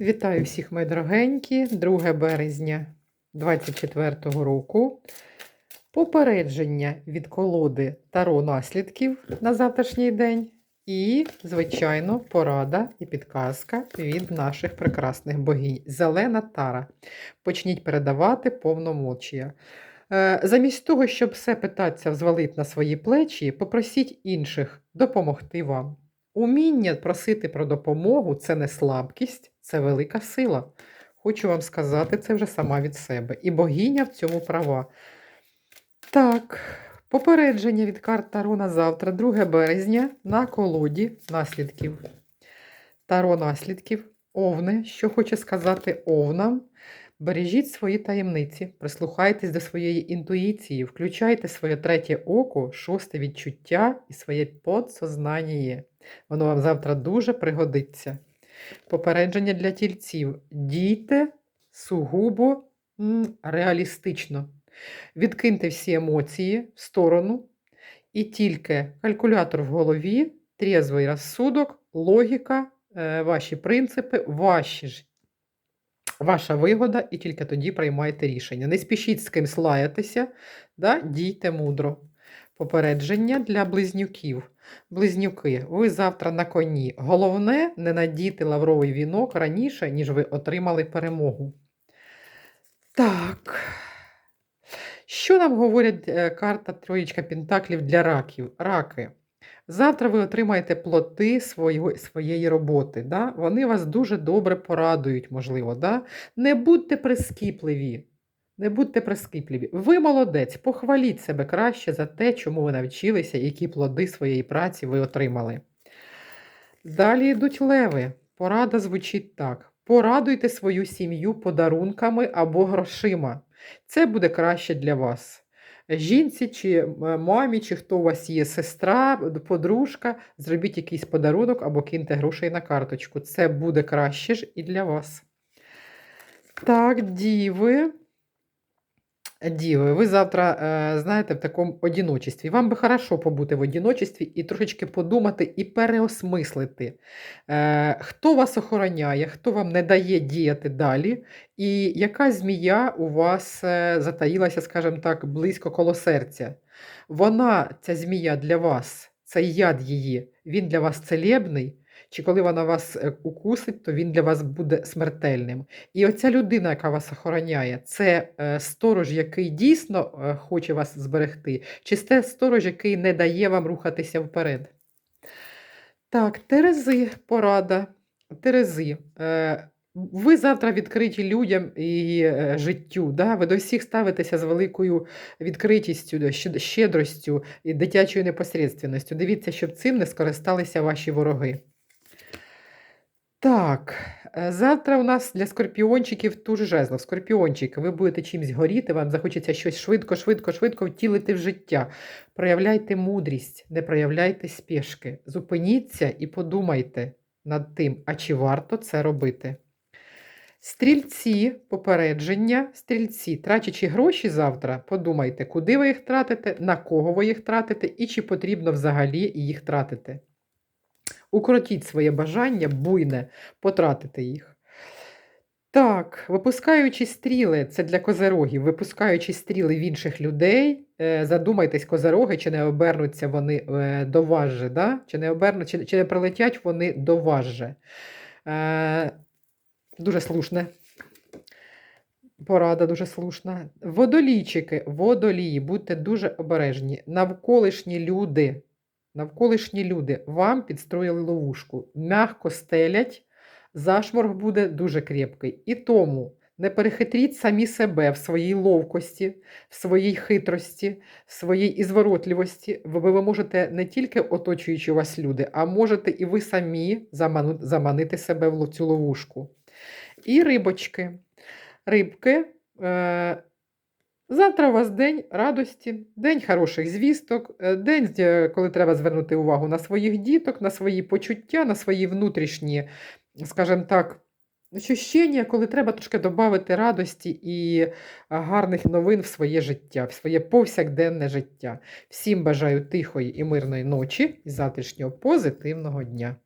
Вітаю всіх, мої дорогенькі, 2 березня 24 року. Попередження від колоди Таро наслідків на завтрашній день. І, звичайно, порада і підказка від наших прекрасних богинь. Зелена тара. Почніть передавати повномочія. Е, Замість того, щоб все питатися взвалити на свої плечі, попросіть інших допомогти вам. Уміння просити про допомогу це не слабкість, це велика сила. Хочу вам сказати це вже сама від себе. І богиня в цьому права. Так, попередження від карт Таро на завтра, 2 березня, на колоді наслідків. Таро наслідків. Овне, що хоче сказати овнам. Бережіть свої таємниці, прислухайтесь до своєї інтуїції, включайте своє третє око, шосте відчуття і своє подсознання. Воно вам завтра дуже пригодиться. Попередження для тільців. Дійте сугубо реалістично. Відкиньте всі емоції в сторону, і тільки калькулятор в голові, трізвий розсудок, логіка, е, ваші принципи, ваші ж Ваша вигода, і тільки тоді приймайте рішення. Не спішіть з кимсь лаятися, да? дійте мудро. Попередження для близнюків. Близнюки, ви завтра на коні. Головне, не надіти лавровий вінок раніше, ніж ви отримали перемогу. Так. Що нам говорять е, карта Троєчка Пентаклів для раків? Раки. Завтра ви отримаєте плоти свої, своєї роботи. Да? Вони вас дуже добре порадують, можливо. Да? Не будьте прискіпливі. Не будьте прискіпливі. Ви молодець, похваліть себе краще за те, чому ви навчилися, які плоди своєї праці ви отримали. Далі йдуть леви. Порада звучить так: порадуйте свою сім'ю подарунками або грошима. Це буде краще для вас жінці, чи е, мамі, чи хто у вас є сестра, подружка, зробіть якийсь подарунок або киньте грошей на карточку. Це буде краще ж і для вас. Так, діви. Діви, ви завтра, е, знаєте, в такому одіночестві. Вам би хорошо побути в одіночестві і трошечки подумати і переосмислити, е, хто вас охороняє, хто вам не дає діяти далі, і яка змія у вас е, затаїлася, скажімо так, близько коло серця. Вона, ця змія для вас, цей яд її, він для вас целебний чи коли вона вас е, укусить, то він для вас буде смертельним. І оця людина, яка вас охороняє, це е, сторож, який дійсно е, хоче вас зберегти, чи це сторож, який не дає вам рухатися вперед. Так, Терези, порада. Терези. Ви завтра відкриті людям і життю. Да? Ви до всіх ставитеся з великою відкритістю, щедростю і дитячою непосередственністю. Дивіться, щоб цим не скористалися ваші вороги. Так, е, завтра у нас для скорпіончиків тур жезлов. Скорпіончики, ви будете чимось горіти, вам захочеться щось швидко, швидко, швидко втілити в життя. Проявляйте мудрість, не проявляйте спішки. Зупиніться і подумайте над тим, а чи варто це робити. Стрільці, попередження, стрільці, тратячи гроші завтра, подумайте, куди ви їх тратите, на кого ви їх тратите і чи потрібно взагалі їх тратити. Укротіть своє бажання, буйне, потратити їх. Так, випускаючи стріли, це для козерогів, випускаючи стріли в інших людей, е, задумайтесь, козероги, чи не обернуться вони е, до вас же, да? чи не обернуть, чи, чи не прилетять вони до вас же. Е, Дуже слушне. Порада дуже слушна. Водолійчики, водолії, будьте дуже обережні. Навколишні люди Навколишні люди вам підстроїли ловушку, м'яко стелять, зашморг буде дуже крепкий. І тому не перехитріть самі себе в своїй ловкості, в своїй хитрості, в своїй ізворотливості. Ви, ви можете не тільки оточуючи вас люди, а можете і ви самі заманити себе в цю ловушку. І рибочки. Рибки. Е Завтра у вас день радості, день хороших звісток, е, день, коли треба звернути увагу на своїх діток, на свої почуття, на свої внутрішні, скажімо так, ощущення, коли треба трошки додати радості і гарних новин в своє життя, в своє повсякденне життя. Всім бажаю тихої і мирної ночі і завтрашнього позитивного дня.